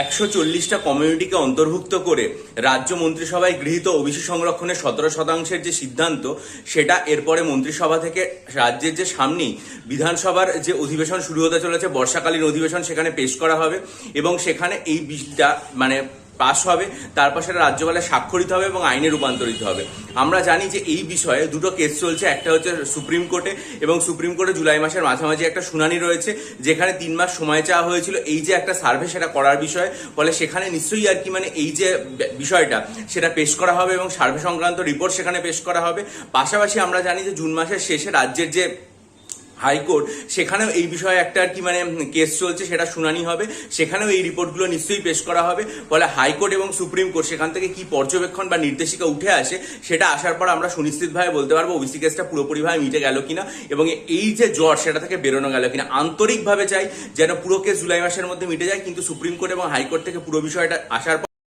একশো চল্লিশটা কমিউনিটিকে অন্তর্ভুক্ত করে রাজ্য মন্ত্রিসভায় গৃহীত ওবিসি সংরক্ষণের সতেরো শতাংশের যে সিদ্ধান্ত, সেটা এরপরে মন্ত্রিসভা থেকে রাজ্যের যে সামনেই বিধানসভার যে অধিবেশন শুরু হতে চলেছে, বর্ষাকালীন অধিবেশন সেখানে পেশ করা হবে এবং সেখানে এই বিলটা মানে পাশ হবে তারপর সেটা রাজ্যপালে স্বাক্ষরিত হবে এবং আইনে রূপান্তরিত হবে। আমরা জানি যে এই বিষয়ে দুটো কেস চলছে, একটা হচ্ছে সুপ্রিম কোর্টে এবং সুপ্রিম কোর্টে জুলাই মাসের মাঝামাঝি একটা শুনানি রয়েছে, যেখানে তিন মাস সময় চাওয়া হয়েছিল। এই যে একটা সার্ভে সেটা করার বিষয়ে, ফলে সেখানে নিশ্চয়ই আর কি মানে এই যে বিষয়টা, সেটা পেশ করা হবে এবং সার্ভে সংক্রান্ত রিপোর্ট সেখানে পেশ করা হবে। পাশাপাশি আমরা জানি যে জুন মাসের শেষে রাজ্যের যে হাইকোর্ট, সেখানেও এই বিষয়ে একটা আর কি মানে কেস চলছে, সেটা শুনানি হবে। সেখানেও এই রিপোর্টগুলো নিশ্চয়ই পেশ করা হবে। ফলে হাইকোর্ট এবং সুপ্রিম কোর্ট সেখান থেকে কি পর্যবেক্ষণ বা নির্দেশিকা উঠে আসে, সেটা আসার পর আমরা সুনিশ্চিতভাবে বলতে পারব ওবিসি কেসটা পুরোপুরিভাবে মিটে গেল কিনা এবং এই যে জ্বর, সেটা থেকে বেরোনো গেল কিনা। আন্তরিকভাবে চাই যেন পুরো কেস জুলাই মাসের মধ্যে মিটে যায়, কিন্তু সুপ্রিম কোর্ট এবং হাইকোর্ট থেকে পুরো বিষয়টা আসার পর